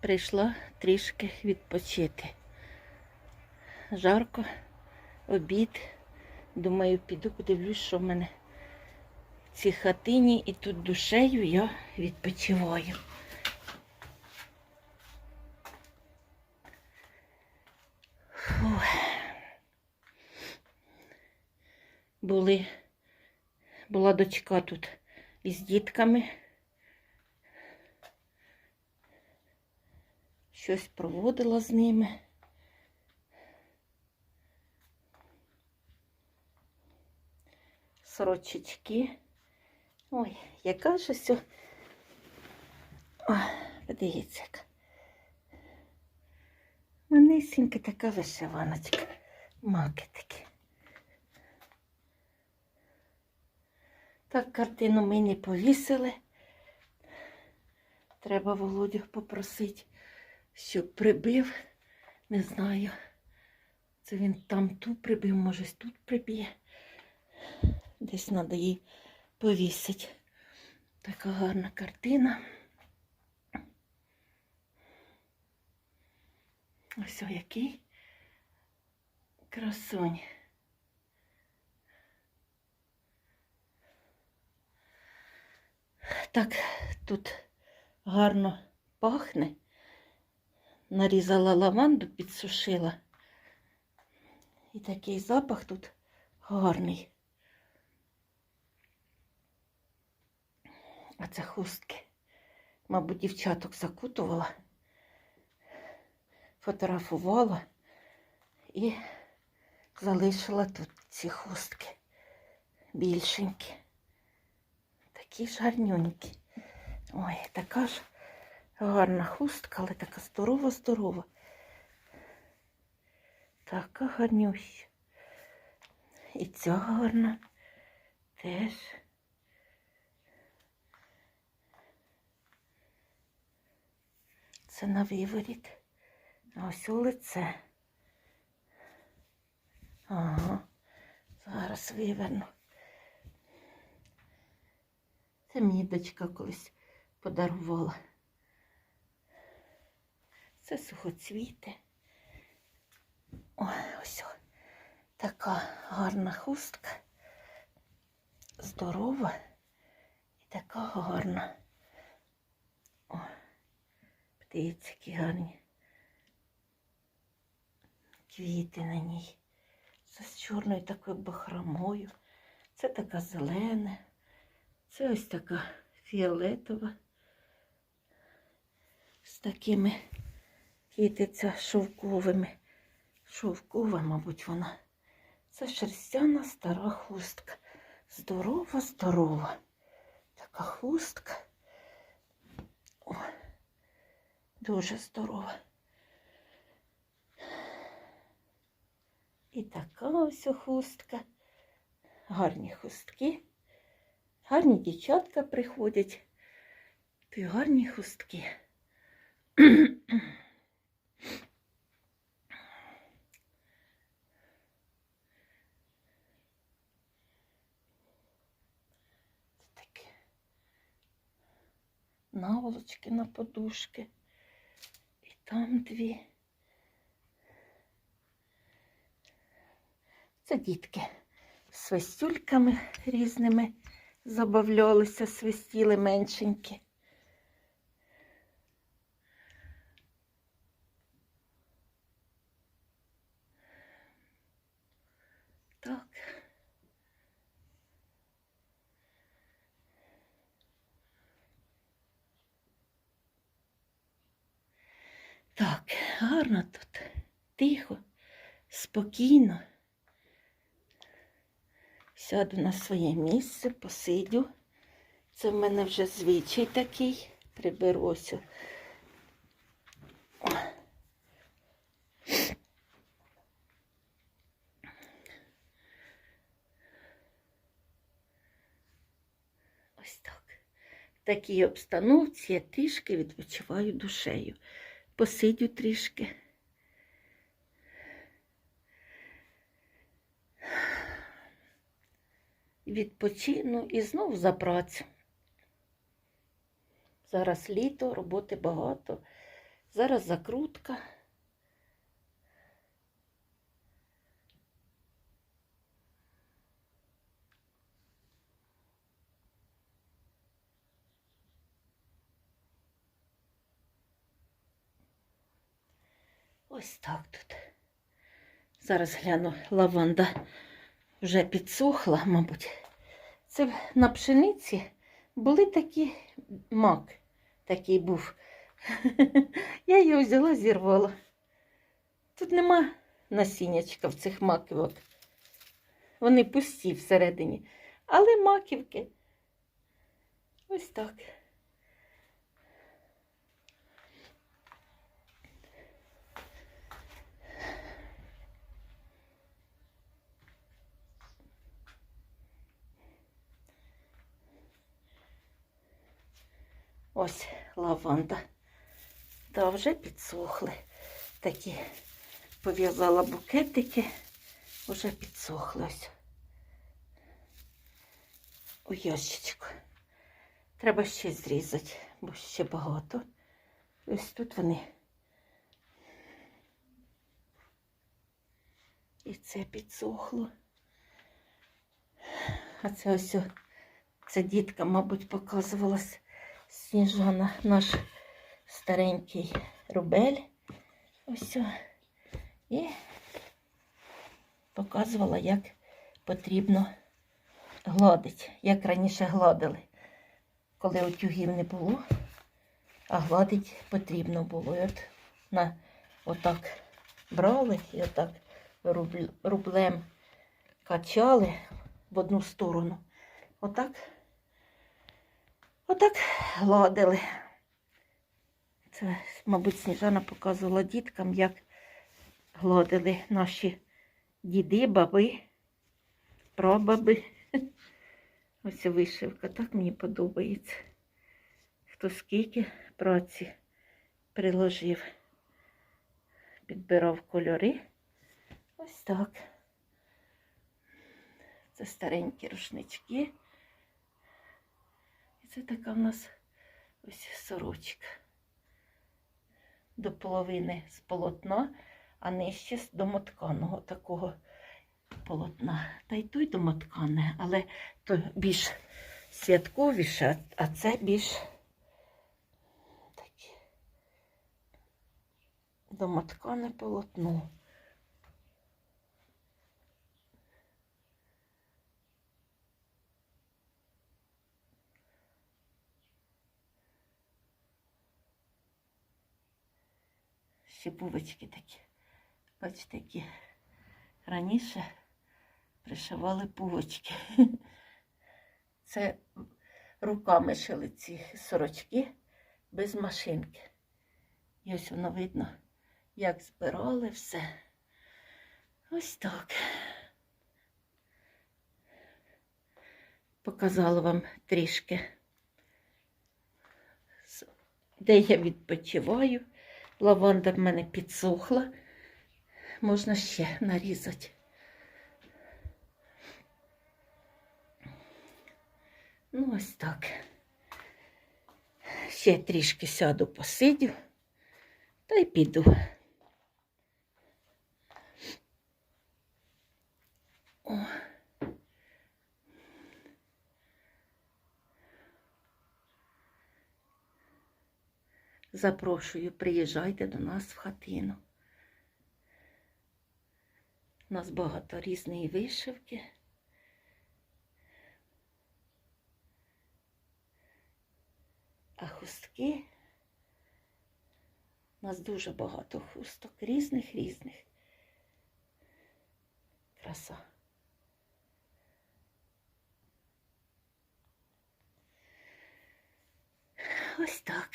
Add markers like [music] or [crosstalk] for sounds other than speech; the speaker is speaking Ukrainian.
прийшла трішки відпочити. Жарко, обід. Думаю, піду подивлюсь, що в мене в цій хатині і тут душею я відпочиваю. Фух. Були, була дочка тут із дітками. Щось проводила з ними. Сорочечки. Ой, яка ж ось. О, подивіться. яка. Манисенька така вишиваночка. Маки такі. Так, картину ми не повісили. Треба Володю попросити, щоб прибив. Не знаю. Це він там ту прибив, може тут приб'є. Десь треба її повісити. Така гарна картина. Ось о, який красунь. Так, тут гарно пахне. Нарізала лаванду, підсушила. І такий запах тут гарний. А це хустки. Мабуть, дівчаток закутувала, фотографувала і залишила тут ці хустки більшенькі. Такі ж гарнюнькі. Ой, така ж гарна хустка, але така здорова-здорова. Така гарнюща. І ця гарна теж. Це на виворіт. Ось у лице. Ага, зараз виверну. Це мені дочка колись подарувала. Це сухоцвіти. Ой, ось така гарна хустка. Здорова і така гарна. О, подивіться, які гарні квіти на ній. Це з чорною такою бахромою. Це така зелена. Це ось така фіолетова. З такими кітиця шовковими. Шовкова, мабуть, вона. Це шерстяна стара хустка. Здорова, здорова. Така хустка. О, дуже здорова. І така ось хустка. Гарні хустки. Гарні дівчатка приходять. То гарні хустки. [clears throat] Це таке. Наволочки на подушки. І там дві. Це дітки з свистюльками різними забавлялися, свистіли меншенькі. Так. Так, гарно тут, тихо, спокійно. Сяду на своє місце, посидю. Це в мене вже звичай такий. Приберуся. О. Ось так. В такій обстановці я трішки відпочиваю душею. Посидю трішки. відпочину і знов за працю. Зараз літо, роботи багато. Зараз закрутка. Ось так тут. Зараз гляну, лаванда вже підсохла, мабуть. Це на пшениці були такі мак, такий був. [laughs] Я його взяла, зірвала. Тут нема насіннячка в цих маківок. Вони пусті всередині. Але маківки. Ось так. Ось лаванда. Та вже підсохли. Такі пов'язала букетики, вже підсохли ось. У ящичку. Треба ще зрізати, бо ще багато. Ось тут вони. І це підсохло. А це ось, це дітка, мабуть, показувалась. Сніжана, наш старенький рубель. Ось. І показувала, як потрібно гладити, як раніше гладили, коли утюгів не було, а гладити потрібно було. І от на отак брали і отак рублем качали в одну сторону. Отак Отак гладили. Це, мабуть, Сніжана показувала діткам, як гладили наші діди, баби, прабаби. [laughs] Ось вишивка, так мені подобається. Хто скільки праці приложив, підбирав кольори. Ось так. Це старенькі рушнички. Це така в нас ось сорочка. До половини з полотна, а нижче з домотканого такого полотна. Та й той домоткане, але то більш святковіше, а це більш таке домоткане полотно. Ще бубочки такі. Бачите, які раніше пришивали пувочки. [laughs] Це руками шили ці сорочки без машинки. І ось воно видно, як збирали все. Ось так. Показала вам трішки, де я відпочиваю. Лаванда в мене підсохла. Можна ще нарізати. Ну, ось так. Ще трішки сяду, посидю та й піду. Запрошую, приїжджайте до нас в хатину. У нас багато різної вишивки. А хустки. У нас дуже багато хусток, різних різних. Краса. Ось так.